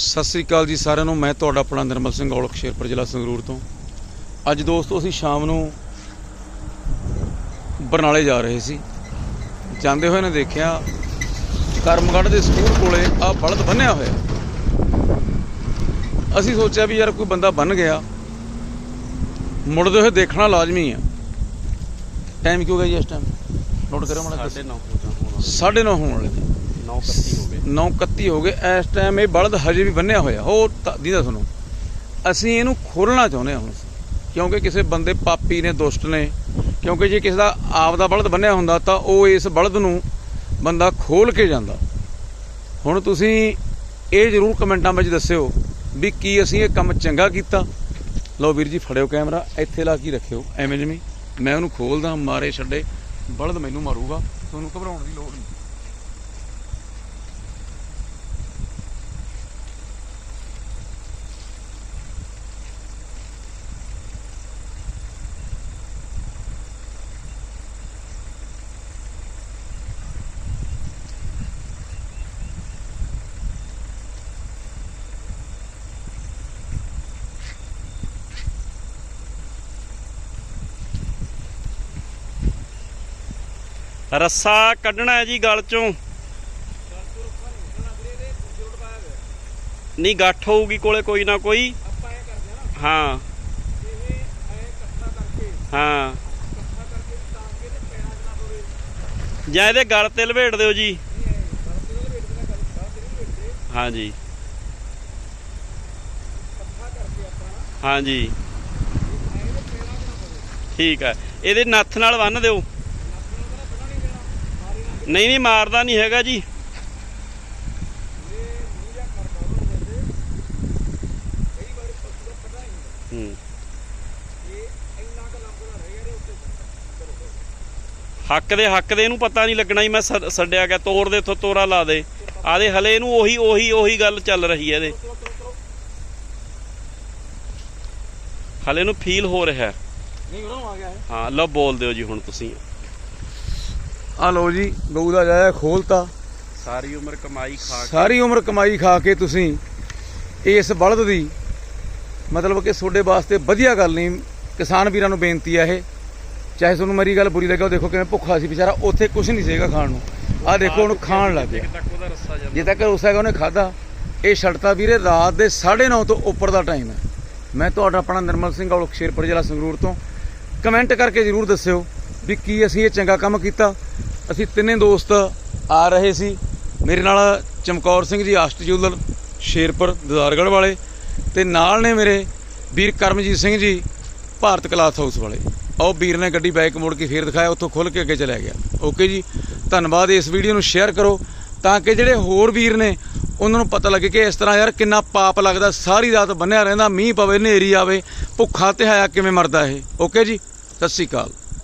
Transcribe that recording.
ਸਤਿ ਸ੍ਰੀ ਅਕਾਲ ਜੀ ਸਾਰਿਆਂ ਨੂੰ। ਮੈਂ ਤੁਹਾਡਾ ਆਪਣਾ ਨਿਰਮਲ ਸਿੰਘ ਔਲਖ ਸ਼ੇਰਪੁਰ ਜ਼ਿਲ੍ਹਾ ਸੰਗਰੂਰ ਤੋਂ। ਅੱਜ ਦੋਸਤੋ ਅਸੀਂ ਸ਼ਾਮ ਨੂੰ ਬਰਨਾਲੇ ਜਾ ਰਹੇ ਸੀ। ਜਾਂਦੇ ਹੋਏ ਨੇ ਦੇਖਿਆ ਕਰਮਗੜ੍ਹ ਦੇ ਸਕੂਲ ਕੋਲੇ ਆ ਬਲਦ ਬੰਨਿਆ ਹੋਇਆ। ਅਸੀਂ ਸੋਚਿਆ ਵੀ ਯਾਰ ਕੋਈ ਬੰਦਾ ਬੰਨ ਗਿਆ। ਮੁੜਦੇ ਹੋਏ ਦੇਖਣਾ ਲਾਜ਼ਮੀ ਆ। ਟਾਈਮ ਕੀ ਹੋ ਗਿਆ ਜੀ ਇਸ ਟਾਈਮ ਨੋਟ ਕਰੋ ਮਾੜਾ ਸਾਢੇ ਨੌ ਹੋ ਜਾ ਹੋਣਾ 9:30 ਹੋਣ ਵਾਲੇ 9:31 ਹੋ ਗਏ। 9:31 ਹੋ ਗਏ। ਇਸ ਟਾਈਮ ਇਹ ਬਲਦ ਹਜੇ ਵੀ ਬੰਨਿਆ ਹੋਇਆ। ਹੋ ਦੀਦਾ ਤੁਹਾਨੂੰ ਅਸੀਂ ਇਹਨੂੰ ਖੋਲਣਾ ਚਾਹੁੰਦੇ ਹਾਂ ਹੁਣ। ਕਿਉਂਕਿ ਕਿਸੇ ਬੰਦੇ ਪਾਪੀ ਨੇ, ਦੁਸ਼ਟ ਨੇ, ਕਿਉਂਕਿ ਜੇ ਕਿਸੇ ਦਾ ਆਪ ਦਾ ਬਲਦ ਬੰਨਿਆ ਹੁੰਦਾ ਤਾਂ ਉਹ ਇਸ ਬਲਦ ਨੂੰ ਬੰਦਾ ਖੋਲ ਕੇ ਜਾਂਦਾ। ਹੁਣ ਤੁਸੀਂ ਇਹ ਜਰੂਰ ਕਮੈਂਟਾਂ ਵਿੱਚ ਦੱਸਿਓ ਵੀ ਕੀ ਅਸੀਂ ਇਹ ਕੰਮ ਚੰਗਾ ਕੀਤਾ। ਲਓ ਵੀਰ ਜੀ, ਫੜਿਓ ਕੈਮਰਾ। ਇੱਥੇ ਲਾ ਕੇ ਰੱਖਿਓ। ਐਵੇਂ ਜਿਵੇਂ ਮੈਂ ਉਹਨੂੰ ਖੋਲਦਾ ਮਾਰੇ ਛੱਡੇ, ਬਲਦ ਮੈਨੂੰ ਮਾਰੂਗਾ। ਤੁਹਾਨੂੰ ਘਬਰਾਉਣ ਦੀ ਲੋੜ ਨਹੀਂ। ਰੱਸਾ ਕੱਢਣਾ ਹੈ ਜੀ ਗਲ ਚੋਂ। ਨਹੀਂ, ਗੱਠ ਹੋਊਗੀ ਕੋਲੇ ਕੋਈ ਨਾ ਕੋਈ। ਹਾਂ। ਹਾਂ। ਜਾਂ ਇਹਦੇ ਗਲ ਤੇ ਲਵੇਟ ਦਿਓ ਜੀ। ਹਾਂਜੀ। ਹਾਂਜੀ। ਠੀਕ ਹੈ। ਇਹਦੇ ਨੱਥ ਨਾਲ ਬੰਨ ਦਿਓ। ਨਹੀਂ ਨਹੀਂ ਮਾਰਦਾ ਨਹੀਂ ਹੈਗਾ ਜੀ। ਹੂੰ। ਹੱਕ ਦੇ ਹੱਕ ਦੇ ਇਹਨੂੰ ਪਤਾ ਨਹੀਂ ਲੱਗਣਾ ਜੀ ਮੈਂ ਛੱਡ- ਛੱਡਿਆ ਗਿਆ ਤੋੜ ਦੇ ਇੱਥੋਂ ਤੋਰਾ ਲਾ ਦੇ। ਆਦੇ ਹਲੇ ਇਹਨੂੰ ਉਹੀ ਉਹੀ ਉਹੀ ਗੱਲ ਚੱਲ ਰਹੀ ਹੈ ਇਹਦੇ। ਹਲੇ ਇਹਨੂੰ ਫੀਲ ਹੋ ਰਿਹਾ ਹੈ। ਨਹੀਂ ਉਹਨਾਂ ਆ ਗਿਆ ਹੈ। ਹਾਂ ਲਓ ਬੋਲ ਦਿਓ ਜੀ ਹੁਣ ਤੁਸੀਂ। ਆ ਲਓ ਜੀ ਗਊ ਦਾ ਜਾਇਆ ਖੋਲਤਾ। ਸਾਰੀ ਉਮਰ ਕਮਾਈ ਖਾ ਕੇ। ਸਾਰੀ ਉਮਰ ਕਮਾਈ ਖਾ ਕੇ ਤੁਸੀਂ ਇਸ ਬਲਦ ਦੀ ਮਤਲਬ ਕਿ ਤੁਹਾਡੇ ਵਾਸਤੇ ਵਧੀਆ ਗੱਲ ਨਹੀਂ ਕਿਸਾਨ ਵੀਰਾਂ ਨੂੰ ਬੇਨਤੀ ਆ ਇਹ। ਚਾਹੇ ਤੁਹਾਨੂੰ ਮੇਰੀ ਗੱਲ ਬੁਰੀ ਲੱਗੇ ਉਹ ਦੇਖੋ ਕਿਵੇਂ ਭੁੱਖਾ ਸੀ ਵਿਚਾਰਾ ਉੱਥੇ ਕੁਝ ਨਹੀਂ ਸੀਗਾ ਖਾਣ ਨੂੰ। ਆ ਦੇਖੋ ਉਹਨੂੰ ਖਾਣ ਲੱਗ ਗਿਆ। ਰੱਸਾ ਜੇ ਤੱਕ ਉਸ ਹੈਗਾ ਉਹਨੇ ਖਾਦਾ ਇਹ ਛੜਤਾ ਵੀਰੇ ਰਾਤ ਦੇ 9:30 ਤੋਂ ਉੱਪਰ ਦਾ ਟਾਈਮ ਹੈ। ਮੈਂ ਤੁਹਾਡਾ ਆਪਣਾ ਨਿਰਮਲ ਸਿੰਘ ਔਲਖ ਸ਼ੇਰਪੁਰ ਜ਼ਿਲ੍ਹਾ ਸੰਗਰੂਰ ਤੋਂ। ਕਮੈਂਟ ਕਰਕੇ ਜਰੂਰ ਦੱਸਿਓ ਵੀ ਕੀ ਅਸੀਂ ਇਹ ਚੰਗਾ ਕੰਮ ਕੀਤਾ। ਅਸੀਂ ਤਿੰਨੇ ਦੋਸਤ ਆ ਰਹੇ ਸੀ। ਮੇਰੇ ਨਾਲ ਚਮਕੌਰ ਸਿੰਘ ਜੀ ਆਸ਼ਟ ਜੂਲਰ ਸ਼ੇਰਪੁਰ, ਦਦਾਰਗੜ੍ਹ ਵਾਲੇ ਤੇ ਨਾਲ ਨੇ ਮੇਰੇ ਵੀਰ ਕਰਮਜੀਤ ਸਿੰਘ ਜੀ, ਭਾਰਤ ਕਲਾਸ ਹਾਊਸ ਵਾਲੇ। ਉਹ ਵੀਰ ਨੇ ਗੱਡੀ ਬੈਕ ਮੋੜ ਕੇ ਫੇਰ ਦਿਖਾਇਆ, ਉੱਥੋਂ ਖੁੱਲ ਕੇ ਅੱਗੇ ਚਲਾ ਗਿਆ। ਓਕੇ ਜੀ, ਧੰਨਵਾਦ ਇਸ ਵੀਡੀਓ ਨੂੰ ਸ਼ੇਅਰ ਕਰੋ ਤਾਂ ਕਿ ਜਿਹੜੇ ਹੋਰ ਵੀਰ ਨੇ, ਉਹਨਾਂ ਨੂੰ ਪਤਾ ਲੱਗੇ ਕਿ ਇਸ ਤਰ੍ਹਾਂ ਯਾਰ ਕਿੰਨਾ ਪਾਪ ਲੱਗਦਾ, ਸਾਰੀ ਰਾਤ ਬੰਨਿਆ ਰਹਿੰਦਾ, ਮੀਂਹ ਪਵੇ, ਹਨੇਰੀ ਆਵੇ, ਭੁੱਖਾ ਤੇ ਹਾਇਆ ਕਿਵੇਂ ਮਰਦਾ ਇਹ। ਓਕੇ ਜੀ, ਸਤਿ ਸ਼੍ਰੀ ਅਕਾਲ।